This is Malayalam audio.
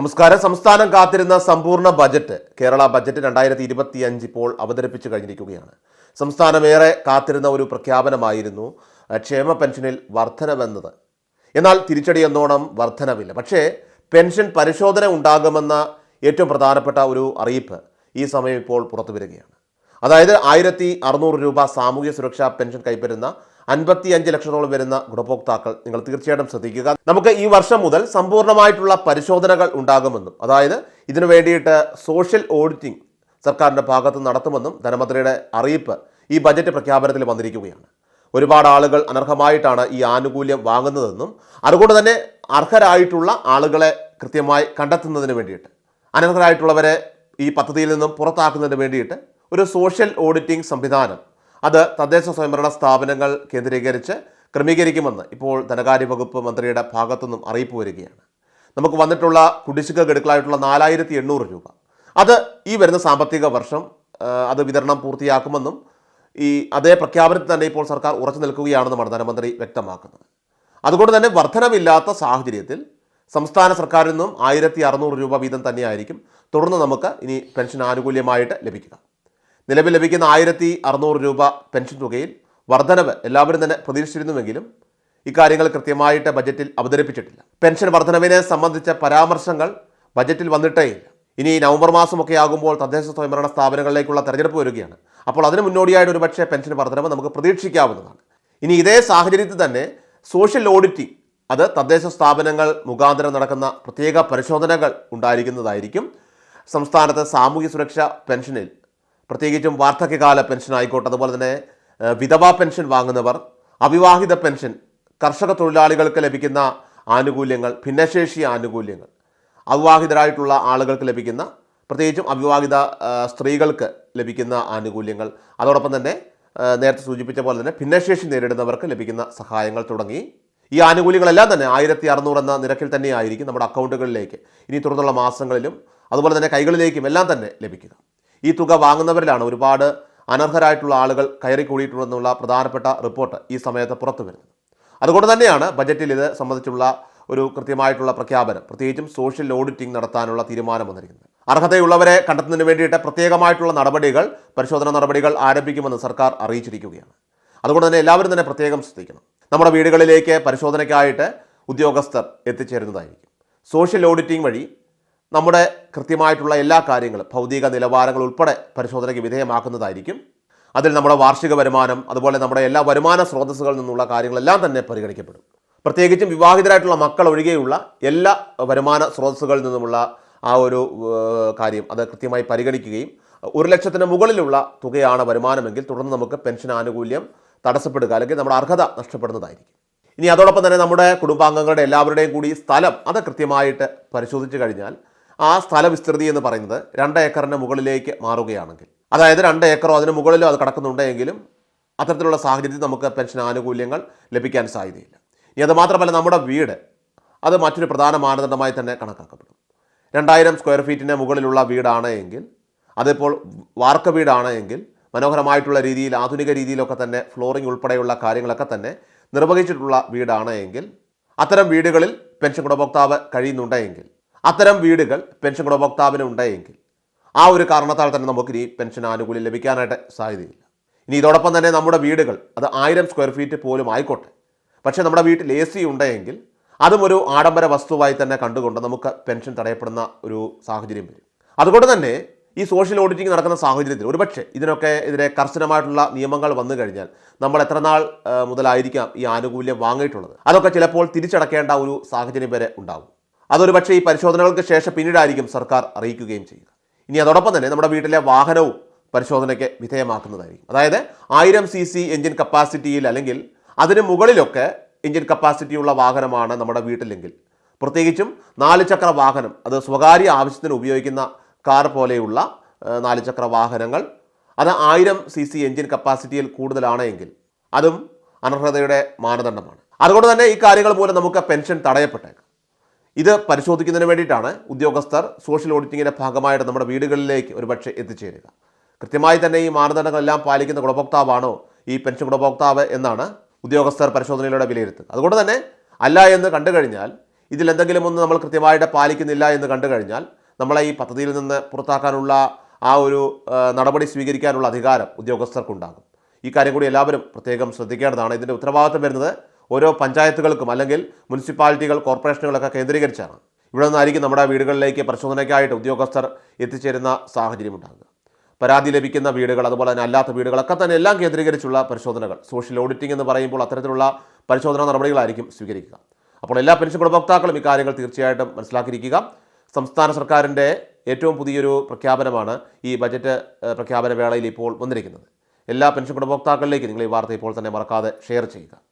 നമസ്കാരം. സംസ്ഥാനം കാത്തിരുന്ന സമ്പൂർണ ബജറ്റ് കേരള ബജറ്റ് രണ്ടായിരത്തി ഇരുപത്തി അഞ്ച് ഇപ്പോൾ അവതരിപ്പിച്ചു കഴിഞ്ഞിരിക്കുകയാണ്. സംസ്ഥാനമേറെ കാത്തിരുന്ന ഒരു പ്രഖ്യാപനമായിരുന്നു ക്ഷേമ പെൻഷനിൽ വർധനവെന്നത്. എന്നാൽ തിരിച്ചടി എന്നോണം വർധനവില്ല. പക്ഷേ പെൻഷൻ പരിശോധന ഉണ്ടാകുമെന്ന ഏറ്റവും പ്രധാനപ്പെട്ട ഒരു അറിയിപ്പ് ഈ സമയം ഇപ്പോൾ പുറത്തു വരികയാണ് അതായത് ആയിരത്തി അറുന്നൂറ് രൂപ സാമൂഹ്യ സുരക്ഷാ പെൻഷൻ കൈപ്പറ്റുന്ന അൻപത്തി അഞ്ച് ലക്ഷത്തോളം വരുന്ന ഗുണഭോക്താക്കൾ നിങ്ങൾ തീർച്ചയായിട്ടും ശ്രദ്ധിക്കുക. നമുക്ക് ഈ വർഷം മുതൽ സമ്പൂർണമായിട്ടുള്ള പരിശോധനകൾ ഉണ്ടാകുമെന്നും അതായത് ഇതിനു വേണ്ടിയിട്ട് സോഷ്യൽ ഓഡിറ്റിംഗ് സർക്കാരിന്റെ ഭാഗത്ത് നടത്തുമെന്നും ധനമന്ത്രിയുടെ അറിയിപ്പ് ഈ ബജറ്റ് പ്രഖ്യാപനത്തിൽ വന്നിരിക്കുകയാണ്. ഒരുപാട് ആളുകൾ അനർഹമായിട്ടാണ് ഈ ആനുകൂല്യം വാങ്ങുന്നതെന്നും അതുകൊണ്ട് തന്നെ അർഹരായിട്ടുള്ള ആളുകളെ കൃത്യമായി കണ്ടെത്തുന്നതിന് വേണ്ടിയിട്ട് അനർഹരായിട്ടുള്ളവരെ ഈ പദ്ധതിയിൽ നിന്നും പുറത്താക്കുന്നതിന് വേണ്ടിയിട്ട് ഒരു സോഷ്യൽ ഓഡിറ്റിംഗ് സംവിധാനം അത് തദ്ദേശ സ്വയംഭരണ സ്ഥാപനങ്ങൾ കേന്ദ്രീകരിച്ച് ക്രമീകരിക്കുമെന്ന് ഇപ്പോൾ ധനകാര്യ വകുപ്പ് മന്ത്രിയുടെ ഭാഗത്തുനിന്നും അറിയിപ്പ് വരികയാണ്. നമുക്ക് വന്നിട്ടുള്ള കുടിശ്ശിക ഗഡുക്കളായിട്ടുള്ള നാലായിരത്തി എണ്ണൂറ് രൂപ. അത് ഈ വരുന്ന സാമ്പത്തിക വർഷം അത് വിതരണം പൂർത്തിയാക്കുമെന്നും ഈ അതേ പ്രഖ്യാപനത്തിൽ തന്നെ ഇപ്പോൾ സർക്കാർ ഉറച്ചു നിൽക്കുകയാണെന്നുമാണ് ധനമന്ത്രി വ്യക്തമാക്കുന്നത്. അതുകൊണ്ട് തന്നെ വർധനമില്ലാത്ത സാഹചര്യത്തിൽ സംസ്ഥാന സർക്കാരിൽ നിന്നും ആയിരത്തി അറുന്നൂറ് രൂപ വീതം തന്നെയായിരിക്കും തുടർന്ന് നമുക്ക് ഇനി പെൻഷൻ ആനുകൂല്യമായിട്ട് ലഭിക്കുക. നിലവിൽ ലഭിക്കുന്ന ആയിരത്തി അറുന്നൂറ് രൂപ പെൻഷൻ തുകയിൽ വർധനവ് എല്ലാവരും തന്നെ പ്രതീക്ഷിച്ചിരുന്നുവെങ്കിലും ഇക്കാര്യങ്ങൾ കൃത്യമായിട്ട് ബജറ്റിൽ അവതരിപ്പിച്ചിട്ടില്ല. പെൻഷൻ വർധനവിനെ സംബന്ധിച്ച പരാമർശങ്ങൾ ബജറ്റിൽ വന്നിട്ടേ ഇല്ല. ഇനി നവംബർ മാസമൊക്കെ ആകുമ്പോൾ തദ്ദേശ സ്വയംഭരണ സ്ഥാപനങ്ങളിലേക്കുള്ള തെരഞ്ഞെടുപ്പ് വരികയാണ്. അപ്പോൾ അതിന് മുന്നോടിയായിട്ട് ഒരുപക്ഷെ പെൻഷൻ വർധനവ് നമുക്ക് പ്രതീക്ഷിക്കാവുന്നതാണ്. ഇനി ഇതേ സാഹചര്യത്തിൽ തന്നെ സോഷ്യൽ ഓഡിറ്റി അത് തദ്ദേശ സ്ഥാപനങ്ങൾ മുഖാന്തരം നടക്കുന്ന പ്രത്യേക പരിശോധനകൾ ഉണ്ടായിരിക്കുന്നതായിരിക്കും സംസ്ഥാനത്തെ സാമൂഹ്യ സുരക്ഷ പെൻഷനിൽ പ്രത്യേകിച്ചും വാർദ്ധക്യകാല പെൻഷൻ ആയിക്കോട്ടെ അതുപോലെ തന്നെ വിധവാ പെൻഷൻ വാങ്ങുന്നവർ അവിവാഹിത പെൻഷൻ കർഷക തൊഴിലാളികൾക്ക് ലഭിക്കുന്ന ആനുകൂല്യങ്ങൾ ഭിന്നശേഷി ആനുകൂല്യങ്ങൾ അവിവാഹിതരായിട്ടുള്ള ആളുകൾക്ക് ലഭിക്കുന്ന പ്രത്യേകിച്ചും അവിവാഹിത സ്ത്രീകൾക്ക് ലഭിക്കുന്ന ആനുകൂല്യങ്ങൾ അതോടൊപ്പം തന്നെ നേരത്തെ സൂചിപ്പിച്ച പോലെ തന്നെ ഭിന്നശേഷി നേരിടുന്നവർക്ക് ലഭിക്കുന്ന സഹായങ്ങൾ തുടങ്ങി. ഈ ആനുകൂല്യങ്ങളെല്ലാം തന്നെ ആയിരത്തി അറുന്നൂറ് എന്ന നിരക്കിൽ തന്നെയായിരിക്കും നമ്മുടെ അക്കൗണ്ടുകളിലേക്ക് ഇനി തുടർന്നുള്ള മാസങ്ങളിലും അതുപോലെ തന്നെ കൈകളിലേക്കും എല്ലാം തന്നെ ലഭിക്കുക. ഈ തുക വാങ്ങുന്നവരിലാണ് ഒരുപാട് അനർഹരായിട്ടുള്ള ആളുകൾ കയറി കൂടിയിട്ടുണ്ടെന്നുള്ള പ്രധാനപ്പെട്ട റിപ്പോർട്ട് ഈ സമയത്ത് പുറത്തു വരുന്നത്. അതുകൊണ്ട് തന്നെയാണ് ബജറ്റിൽ ഇത് സംബന്ധിച്ചുള്ള ഒരു കൃത്യമായിട്ടുള്ള പ്രഖ്യാപനം പ്രത്യേകിച്ചും സോഷ്യൽ ഓഡിറ്റിംഗ് നടത്താനുള്ള തീരുമാനം വന്നിരിക്കുന്നത്. അർഹതയുള്ളവരെ കണ്ടെത്തുന്നതിന് വേണ്ടിയിട്ട് പ്രത്യേകമായിട്ടുള്ള നടപടികൾ പരിശോധന നടപടികൾ ആരംഭിക്കുമെന്ന് സർക്കാർ അറിയിച്ചിരിക്കുകയാണ്. അതുകൊണ്ട് തന്നെ എല്ലാവരും തന്നെ പ്രത്യേകം ശ്രദ്ധിക്കണം. നമ്മുടെ വീടുകളിലേക്ക് പരിശോധനയ്ക്കായിട്ട് ഉദ്യോഗസ്ഥർ എത്തിച്ചേരുന്നതായിരിക്കും. സോഷ്യൽ ഓഡിറ്റിംഗ് വഴി നമ്മുടെ കൃത്യമായിട്ടുള്ള എല്ലാ കാര്യങ്ങളും ഭൗതിക നിലവാരങ്ങൾ ഉൾപ്പെടെ പരിശോധനയ്ക്ക് വിധേയമാക്കുന്നതായിരിക്കും. അതിൽ നമ്മുടെ വാർഷിക വരുമാനം അതുപോലെ നമ്മുടെ എല്ലാ വരുമാന സ്രോതസ്സുകളിൽ നിന്നുള്ള കാര്യങ്ങളെല്ലാം തന്നെ പരിഗണിക്കപ്പെടും. പ്രത്യേകിച്ചും വിവാഹിതരായിട്ടുള്ള മക്കൾ ഒഴികെയുള്ള എല്ലാ വരുമാന സ്രോതസ്സുകളിൽ നിന്നുമുള്ള ആ ഒരു കാര്യം അത് കൃത്യമായി പരിഗണിക്കുകയും ഒരു ലക്ഷത്തിന് മുകളിലുള്ള തുകയാണ് വരുമാനമെങ്കിൽ തുടർന്ന് നമുക്ക് പെൻഷൻ ആനുകൂല്യം തടസ്സപ്പെടുക അല്ലെങ്കിൽ നമ്മുടെ അർഹത നഷ്ടപ്പെടുന്നതായിരിക്കും. ഇനി അതോടൊപ്പം തന്നെ നമ്മുടെ കുടുംബാംഗങ്ങളുടെ എല്ലാവരുടെയും കൂടി സ്ഥലം അത് കൃത്യമായിട്ട് പരിശോധിച്ച് കഴിഞ്ഞാൽ ആ സ്ഥലവിസ്തൃതി എന്ന് പറയുന്നത് രണ്ട് ഏക്കറിന് മുകളിലേക്ക് മാറുകയാണെങ്കിൽ. അതായത് രണ്ട് ഏക്കറോ അതിന് മുകളിലോ അത് കടക്കുന്നുണ്ടെങ്കിലും അത്തരത്തിലുള്ള സാഹചര്യത്തിൽ നമുക്ക് പെൻഷൻ ആനുകൂല്യങ്ങൾ ലഭിക്കാൻ സാധ്യതയില്ല. ഇനി അത് മാത്രമല്ല നമ്മുടെ വീട് അത് മറ്റൊരു പ്രധാന മാനദണ്ഡമായി തന്നെ കണക്കാക്കപ്പെടും. രണ്ടായിരം സ്ക്വയർ ഫീറ്റിന് മുകളിലുള്ള വീടാണ് എങ്കിൽ അതിപ്പോൾ വാർക്ക വീടാണ് എങ്കിൽ മനോഹരമായിട്ടുള്ള രീതിയിൽ ആധുനിക രീതിയിലൊക്കെ തന്നെ ഫ്ലോറിംഗ് ഉൾപ്പെടെയുള്ള കാര്യങ്ങളൊക്കെ തന്നെ നിർവഹിച്ചിട്ടുള്ള വീടാണ് എങ്കിൽ അത്തരം വീടുകളിൽ പെൻഷൻ ഗുണഭോക്താവ് കഴിയുന്നുണ്ടെങ്കിൽ അത്തരം വീടുകൾ പെൻഷൻ ഗുണഭോക്താവിന് ഉണ്ടായെങ്കിൽ ആ ഒരു കാരണത്താൽ തന്നെ നമുക്ക് ഇനി പെൻഷൻ ആനുകൂല്യം ലഭിക്കാനായിട്ട് സാധ്യതയില്ല. ഇനി ഇതോടൊപ്പം തന്നെ നമ്മുടെ വീടുകൾ അത് ആയിരം സ്ക്വയർ ഫീറ്റ് പോലും ആയിക്കോട്ടെ. പക്ഷേ നമ്മുടെ വീട്ടിൽ എ സി ഉണ്ടെങ്കിൽ അതും ഒരു ആഡംബര വസ്തുവായി തന്നെ കണ്ടുകൊണ്ട് നമുക്ക് പെൻഷൻ തടയപ്പെടുന്ന ഒരു സാഹചര്യം വരും. അതുകൊണ്ട് തന്നെ ഈ സോഷ്യൽ ഓഡിറ്റിംഗ് നടക്കുന്ന സാഹചര്യത്തിൽ ഒരുപക്ഷെ ഇതിനൊക്കെ എതിരെ കർശനമായിട്ടുള്ള നിയമങ്ങൾ വന്നു കഴിഞ്ഞാൽ നമ്മൾ എത്ര നാൾ മുതലായിരിക്കാം ഈ ആനുകൂല്യം വാങ്ങിയിട്ടുള്ളത്. അതൊക്കെ ചിലപ്പോൾ തിരിച്ചടക്കേണ്ട ഒരു സാഹചര്യം വരെ ഉണ്ടാകും അതൊരു പക്ഷേ ഈ പരിശോധനകൾക്ക് ശേഷം പിന്നീടായിരിക്കും സർക്കാർ അറിയിക്കുകയും ചെയ്യുക. ഇനി അതോടൊപ്പം തന്നെ നമ്മുടെ വീട്ടിലെ വാഹനവും പരിശോധനയ്ക്ക് വിധേയമാക്കുന്നതായിരിക്കും. അതായത് ആയിരം സി സി എഞ്ചിൻ കപ്പാസിറ്റിയിൽ അല്ലെങ്കിൽ അതിന് മുകളിലൊക്കെ എഞ്ചിൻ കപ്പാസിറ്റിയുള്ള വാഹനമാണ് നമ്മുടെ വീട്ടിലെങ്കിൽ. പ്രത്യേകിച്ചും നാല് ചക്ര വാഹനം അത് സ്വകാര്യ ആവശ്യത്തിന് ഉപയോഗിക്കുന്ന കാർ പോലെയുള്ള നാല് ചക്ര വാഹനങ്ങൾ അത് ആയിരം സി സി എഞ്ചിൻ കപ്പാസിറ്റിയിൽ കൂടുതലാണ് എങ്കിൽ അതും അനർഹതയുടെ മാനദണ്ഡമാണ്. അതുകൊണ്ട് തന്നെ ഈ കാര്യങ്ങൾ മൂലം നമുക്ക് പെൻഷൻ തടയപ്പെട്ടേക്കാം. ഇത് പരിശോധിക്കുന്നതിന് വേണ്ടിയിട്ടാണ് ഉദ്യോഗസ്ഥർ സോഷ്യൽ ഓഡിറ്റിങ്ങിന്റെ ഭാഗമായിട്ട് നമ്മുടെ വീടുകളിലേക്ക് ഒരുപക്ഷെ എത്തിച്ചേരുക. കൃത്യമായി തന്നെ ഈ മാനദണ്ഡങ്ങളെല്ലാം പാലിക്കുന്ന ഗുണഭോക്താവാണോ ഈ പെൻഷൻ ഗുണഭോക്താവ് എന്നാണ് ഉദ്യോഗസ്ഥർ പരിശോധനയിലൂടെ വിലയിരുത്തുക. അതുകൊണ്ട് തന്നെ അല്ല എന്ന് കണ്ടു കഴിഞ്ഞാൽ ഇതിൽ എന്തെങ്കിലും ഒന്ന് നമ്മൾ കൃത്യമായിട്ട് പാലിക്കുന്നില്ല എന്ന് കണ്ടു കഴിഞ്ഞാൽ നമ്മളെ ഈ പദ്ധതിയിൽ നിന്ന് പുറത്താക്കാനുള്ള ആ ഒരു നടപടി സ്വീകരിക്കാനുള്ള അധികാരം ഉദ്യോഗസ്ഥർക്കുണ്ടാകും. ഈ കാര്യം കൂടി എല്ലാവരും പ്രത്യേകം ശ്രദ്ധിക്കേണ്ടതാണ്. ഇതിന്റെ ഉത്തരവാദിത്തം വരുന്നത് ഓരോ പഞ്ചായത്തുകൾക്കും അല്ലെങ്കിൽ മുനിസിപ്പാലിറ്റികൾ കോർപ്പറേഷനുകളൊക്കെ കേന്ദ്രീകരിച്ചാണ്. ഇവിടെ നിന്നായിരിക്കും നമ്മുടെ വീടുകളിലേക്ക് പരിശോധനയ്ക്കായിട്ട് ഉദ്യോഗസ്ഥർ എത്തിച്ചേരുന്ന സാഹചര്യം ഉണ്ടാകുക. പരാതി ലഭിക്കുന്ന വീടുകൾ അതുപോലെ തന്നെ അല്ലാത്ത വീടുകളൊക്കെ തന്നെ എല്ലാം കേന്ദ്രീകരിച്ചുള്ള പരിശോധനകൾ. സോഷ്യൽ ഓഡിറ്റിംഗ് എന്ന് പറയുമ്പോൾ അത്തരത്തിലുള്ള പരിശോധനാ നടപടികളായിരിക്കും സ്വീകരിക്കുക. അപ്പോൾ എല്ലാ പെൻഷൻ ഗുണഭോക്താക്കളും ഇക്കാര്യങ്ങൾ തീർച്ചയായിട്ടും മനസ്സിലാക്കിയിരിക്കുക. സംസ്ഥാന സർക്കാരിന്റെ ഏറ്റവും പുതിയൊരു പ്രഖ്യാപനമാണ് ഈ ബജറ്റ് പ്രഖ്യാപന വേളയിൽ ഇപ്പോൾ വന്നിരിക്കുന്നത്. എല്ലാ പെൻഷൻ ഗുണഭോക്താക്കളിലേക്ക് നിങ്ങൾ ഈ വാർത്ത ഇപ്പോൾ തന്നെ മറക്കാതെ ഷെയർ ചെയ്യുക.